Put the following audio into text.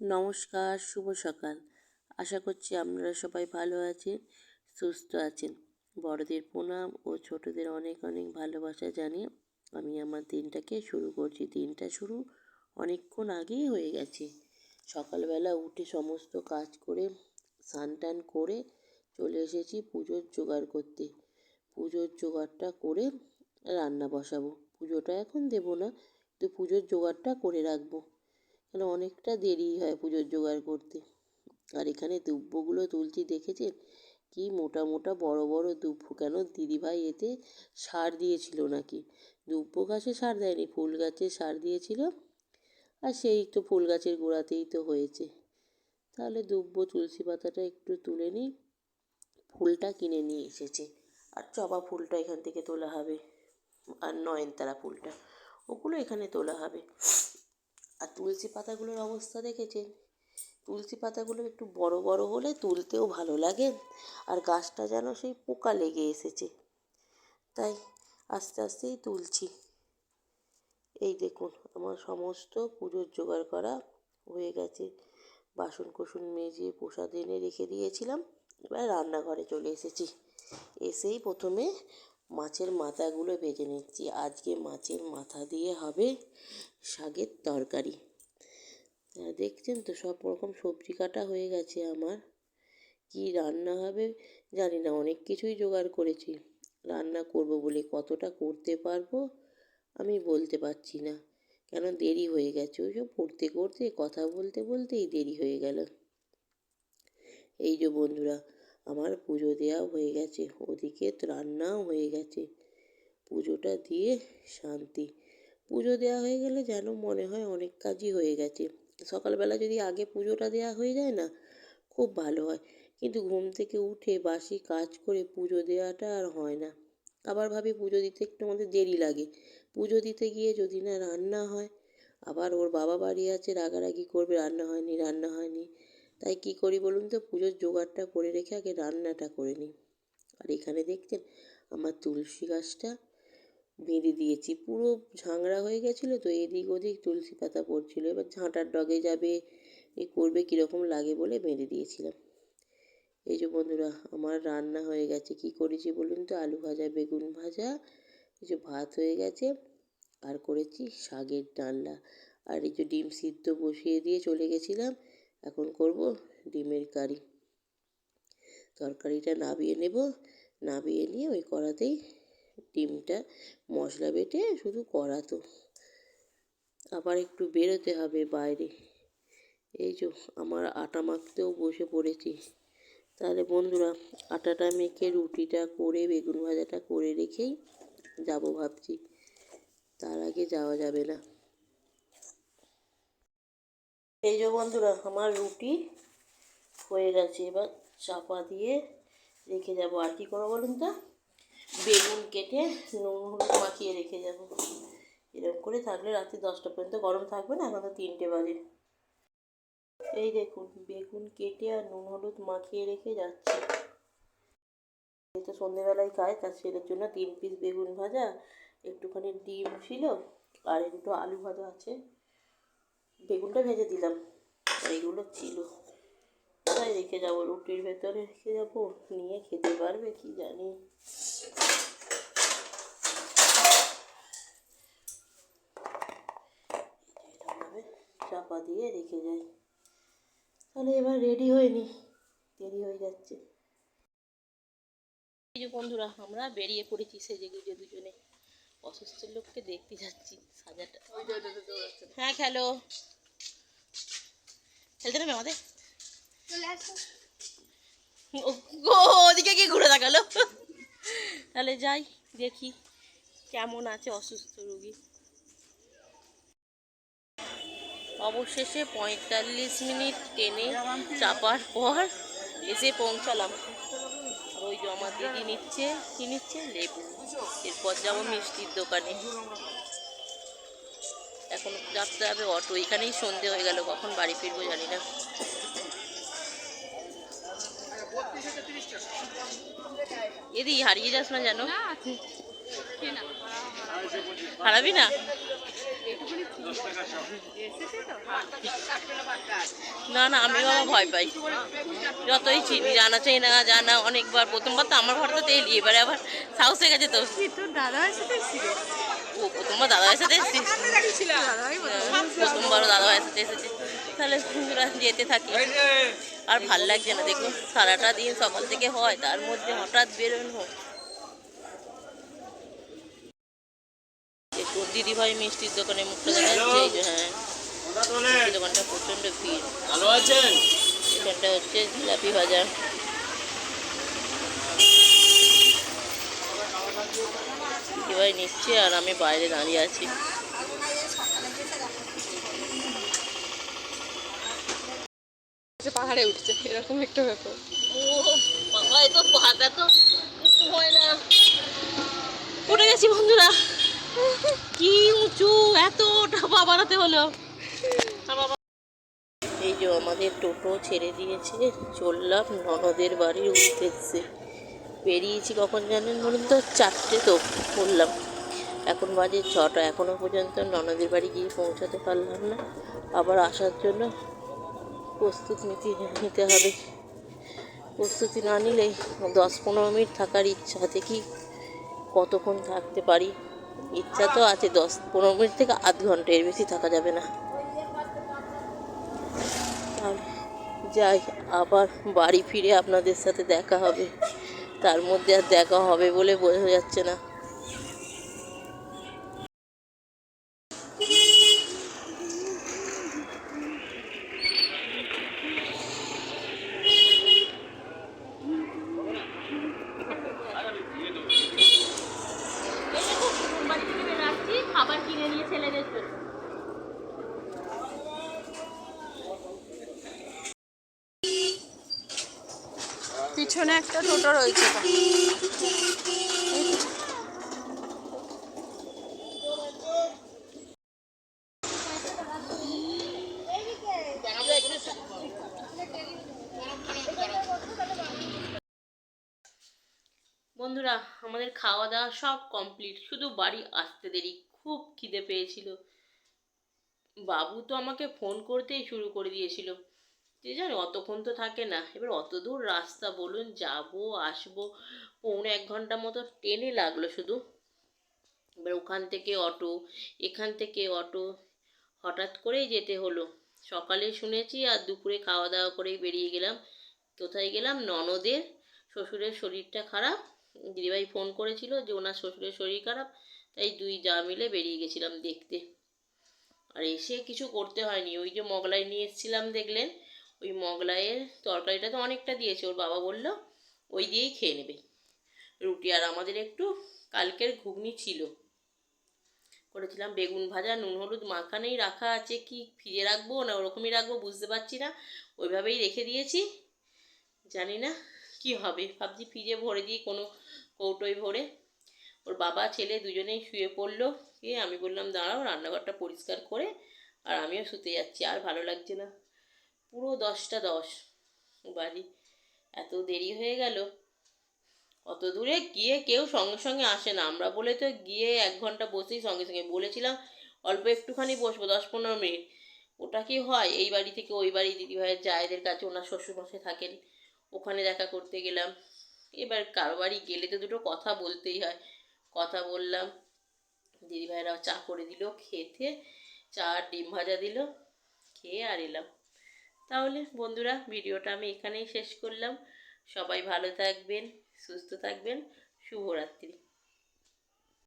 নমস্কার, শুভ সকাল। আশা করছি আপনারা সবাই ভালো আছেন, সুস্থ আছেন। বড়দের প্রণাম ও ছোটদের অনেক অনেক ভালোবাসা জানিয়ে আমি আমার দিনটাকে শুরু করছি। দিনটা শুরু অনেকক্ষণ আগেই হয়ে গেছে। সকালবেলা উঠে সমস্ত কাজ করে, স্নান টান করে চলে এসেছি পুজোর জোগাড় করতে। পুজোর জোগাড়টা করে রান্না বসাবো। পুজোটা এখন দেবো না তো পুজোর জোগাড়টা করে রাখব। কেন অনেকটা দেরি হয় পুজোর জোগাড় করতে। আর এখানে দুব্বগুলো তুলছি দেখেছেন? কি মোটা মোটা বড় বড় দুব্ব। কেন দিদিভাই এতে সার দিয়েছিল নাকি? দুব্ব গাছে সার দেয়নি, ফুল গাছে সার দিয়েছিল। আর সেই তো ফুল গাছের গোড়াতেই তো হয়েছে। তাহলে দুব্ব তুলসী পাতাটা একটু তুলে নিই। ফুলটা কিনে নিয়ে এসেছে। আর জবা ফুলটা এখান থেকে তোলা হবে। আর নয়নতারা ফুলটা, ওগুলো এখানে তোলা হবে। আর তুলসী পাতাগুলোর অবস্থা দেখেছেন? তুলসী পাতাগুলো একটু বড় বড় হলে তুলতেও ভালো লাগে। আর গাছটা যেন সেই পোকা লেগে এসেছে। তাই আস্তে আস্তেই তুলছি। এই দেখুন, আমার সমস্ত পুজোর জোগাড় করা হয়ে গেছে। বাসন কোসন মেজে প্রসাদ এনে রেখে দিয়েছিলাম। এবার রান্নাঘরে চলে এসেছি। এসেই প্রথমে মাছের মাথাগুলো ভেজে নিচ্ছি। আজকে মাছের মাথা দিয়ে হবে শাকের তরকারি। দেখছেন তো সব রকম সবজি কাটা হয়ে গেছে আমার। কি রান্না হবে জানি না, অনেক কিছুই জোগাড় করেছি। রান্না করব বলে কতটা করতে পারব আমি বলতে পারছি না। কেন দেরি হয়ে গেছে? ওই সব পড়তে করতে, কথা বলতে, বলতেই দেরি হয়ে গেল। এই যে বন্ধুরা আমার পুজো দেওয়া হয়ে গেছে, ওদিকে রান্নাও হয়ে গেছে। পুজোটা দিয়ে শান্তি। পুজো দেওয়া হয়ে গেলে যেন মনে হয় অনেক কাজই হয়ে গেছে। সকালবেলা যদি আগে পুজোটা দেওয়া হয়ে যায় না, খুব ভালো হয়। কিন্তু ঘুম থেকে উঠে বাসি কাজ করে পুজো দেওয়াটা আর হয় না। আবার ভাবি পুজো দিতে একটু আমাদের দেরি লাগে। পুজো দিতে গিয়ে যদি না রান্না হয়, আবার ওর বাবা বাড়ি আছে, রাগারাগি করবে, রান্না হয়নি রান্না হয়নি। তাই কি করি বলুন তো? পুজোর জোগাড়টা করে রেখে আগে রান্নাটা করে নিই। আর এখানে দেখছেন আমার তুলসী গাছটা বেঁধে দিয়েছি। পুরো ঝাংড়া হয়ে গেছিল তো, এদিক ওদিক তুলসী পাতা পড়ছিলো। এবার ঝাঁটার ডগে যাবে, এ করবে কীরকম লাগে বলে বেঁধে দিয়েছিলাম। এই যে বন্ধুরা, আমার রান্না হয়ে গেছে। কি করেছি বলুন তো? আলু ভাজা, বেগুন ভাজা, এই যে ভাত হয়ে গেছে, আর করেছি শাকের ডালনা আর এই যে ডিম সিদ্ধ বসিয়ে দিয়ে চলে গেছিলাম। এখন করব ডিমের কারি। তরকারিটা নাবিয়ে নেব। নাবিয়ে নিয়ে ওই কড়াতেই ডিমটা মশলা বেটে শুধু কড়াতো আবার একটু বেরোতে হবে বাইরে। এই যে আমার আটা মাখতেও বসে পড়েছি। তাহলে বন্ধুরা, আটাটা মেখে রুটিটা করে, বেগুন ভাজাটা করে রেখেই যাব ভাবছি। তার আগে যাওয়া যাবে না। এই যে বন্ধুরা, আমার রুটি হয়ে গেছে। এবার চাপা দিয়ে রেখে যাব। আর কি করব বলুন তো? বেগুন কেটে নুন হলুদ মাখিয়ে রেখে যাব। এরকম করে থাকলে রাত্রি দশটা পর্যন্ত গরম থাকবে না, এখন তো তিনটে বাজে। এই দেখুন, বেগুন কেটে আর নুন হলুদ মাখিয়ে রেখে যাচ্ছি। এই তো সন্ধেবেলায় খায় তার ছেলের জন্য তিন পিস বেগুন ভাজা, একটুখানি ডিম ছিল, আর একটু আলু ভাজা আছে। বেগুনটা ভেজে দিলাম। এইগুলো ছিল। কোথায় রেখে যাব? রুটির ভেতরে রেখে যাব? নিয়ে খেতে পারবে কি জানি। চাপা দিয়ে রেখে যাই। তাহলে এবার রেডি হয়ে নি। দেরি হয়ে যাচ্ছে। বন্ধুরা, আমরা বেরিয়ে পড়েছি সেজে গুজে দুজনে। অসুস্থ লোককে দেখতে যাচ্ছি সাজাটা। হ্যাঁ খেলো। খেলতে নেবে আমাদের? ওদিকে কি ঘুরে দেখাল। তাহলে যাই দেখি কেমন আছে অসুস্থ রুগী। অবশেষে পঁয়তাল্লিশ মিনিট ট্রেনে চাপার পর এসে পৌঁছালাম। ওই জমা আমার দিদি নিচ্ছে কি নিচ্ছে? লেবু। এরপর যাব মিষ্টির দোকানে। এখন যাতে হবে অটো। এখানেই সন্ধে হয়ে গেল কখন বাড়ি ফিরবো জানি না। এদি হারিয়ে যাস না জানো হারাবি না? না না আমিও আবার ভয় পাই। যতই চিনি জানা চাই না জানা অনেকবার। প্রথমবার তো আমার ঘরটা তেলি এবারে আবার সাহস হয়ে গেছে তো। ও প্রথমবার দাদা ভাইয়ের সাথে এসেছিস দাদাই প্রথমবারও দাদা ভাইয়ের সাথে এসেছি তাহলে যেতে থাকি। আর ভালো লাগছে না দেখুন সারাটা দিন সকাল থেকে হয় তার মধ্যে হঠাৎ বেরোনো। দেখুন দিদিভাই মিষ্টির দোকানে মুখটা এই যে হ্যাঁ। দোকানটা প্রচণ্ড ভিড়। ভালো আছেন? এখানটা হচ্ছে জিলাপি ভাজা। দিদিভাই নিচ্ছে আর আমি বাইরে দাঁড়িয়ে আছি। পাহাড়ে উঠছে এরকম একটা ব্যাপার। ও বাবা এ তো পাতা তো হয় না। উঠে গেছি বন্ধুরা। কি উঁচু, এতটা বাড়াতে হলো। এই যে আমাদের টোটো ছেড়ে দিয়েছে, চললাম ননদের বাড়ির উদ্দেশ্যে। বেরিয়েছি কখন জানেন বলুন তো? চারটে তো, বললাম। এখন বাজে ছটা এখনও পর্যন্ত ননদের বাড়ি গিয়ে পৌঁছাতে পারলাম না। আবার আসার জন্য প্রস্তুত নিতে নিতে হবে। প্রস্তুতি না নিলে দশ পনেরো মিনিট থাকার ইচ্ছা দেখি কতক্ষণ থাকতে পারি? ইচ্ছা তো আছে দশ পনেরো মিনিট থেকে আধ ঘণ্টা, এর বেশি থাকা যাবে না। যাই, আবার বাড়ি ফিরে আপনাদের সাথে দেখা হবে। তার মধ্যে আর দেখা হবে বলে বোঝা যাচ্ছে না। নিয়ে ছেলেদের জন্য পিছনে একটা টোটো রয়েছে। বন্ধুরা আমাদের খাওয়া দাওয়া সব কমপ্লিট শুধু বাড়ি আসতে দেরি খুব খিদে পেয়েছিল। বাবু তো আমাকে ফোন করতেই শুরু করে দিয়েছিল। যে জানি অতক্ষণ তো থাকে না, এবার অত দূর রাস্তা বলুন, যাব, আসব, পৌনে এক ঘণ্টা মতো ট্রেনে লাগল শুধু। এবার ওখান থেকে অটো, এখান থেকে অটো, হঠাৎ করেই যেতে হলো। সকালে শুনেছি আর দুপুরে খাওয়া দাওয়া করেই বেরিয়ে গেলাম। কোথায় গেলাম? ননদের। শ্বশুরের শরীরটা খারাপ। দিদিভাই ফোন করেছিল যে ওনার শ্বশুরের শরীর খারাপ। তাই দুই যা মিলে বেরিয়ে গেছিলাম দেখতে। আর এসে কিছু করতে হয়নি। ওই যে মগলাই নিয়ে এসেছিলাম দেখলেন, ওই মগলাইয়ের তরকারিটা তো অনেকটা দিয়েছে। ওর বাবা বলল, ওই দিয়েই খেয়ে নেবে। রুটি আর আমাদের একটু কালকের ঘুগনি ছিল। করেছিলাম বেগুন ভাজা, নুন হলুদ মাখানেই রাখা আছে। কি ফ্রিজে রাখব না ওরকমই রাখব বুঝতে পারছি না। ওইভাবেই রেখে দিয়েছি। জানি না কি হবে। ভাবছি ফ্রিজে ভরে দিই কোনো কৌটোয় ভরে। ওর বাবা, ছেলে দুজনেই শুয়ে পড়ল। এ আমি বললাম, দাঁড়াও, রান্নাঘরটা পরিষ্কার করে আর আমিও শুতে যাচ্ছি, আর ভালো লাগছে না। পুরো দশটা দশ বাড়ি। এত দেরি হয়ে গেল। অত দূরে গিয়ে কেউ সঙ্গে সঙ্গে আসে না। আমরা বলে তো গিয়ে এক ঘণ্টা বসেই সঙ্গে সঙ্গে বলেছিলাম, অল্প একটুখানি বসবো, দশ পনেরো মিনিট। ওটা কি হয়? এই বাড়ি থেকে ওই বাড়ি দিদিভাইয়ের জায়েদের কাছে ওনার শ্বশুরমশাই থাকেন। ওখানে দেখা করতে গেলাম। এবার কারও বাড়ি গেলে তো দুটো কথা বলতেই হয়। কথা বললাম। দিদিভাইরা চা করে দিল, খেতে চা আর ডিম ভাজা দিল, খেয়ে আর এলাম। তাহলে বন্ধুরা, ভিডিওটা আমি এখানেই শেষ করলাম। সবাই ভালো থাকবেন, সুস্থ থাকবেন, শুভরাত্রি।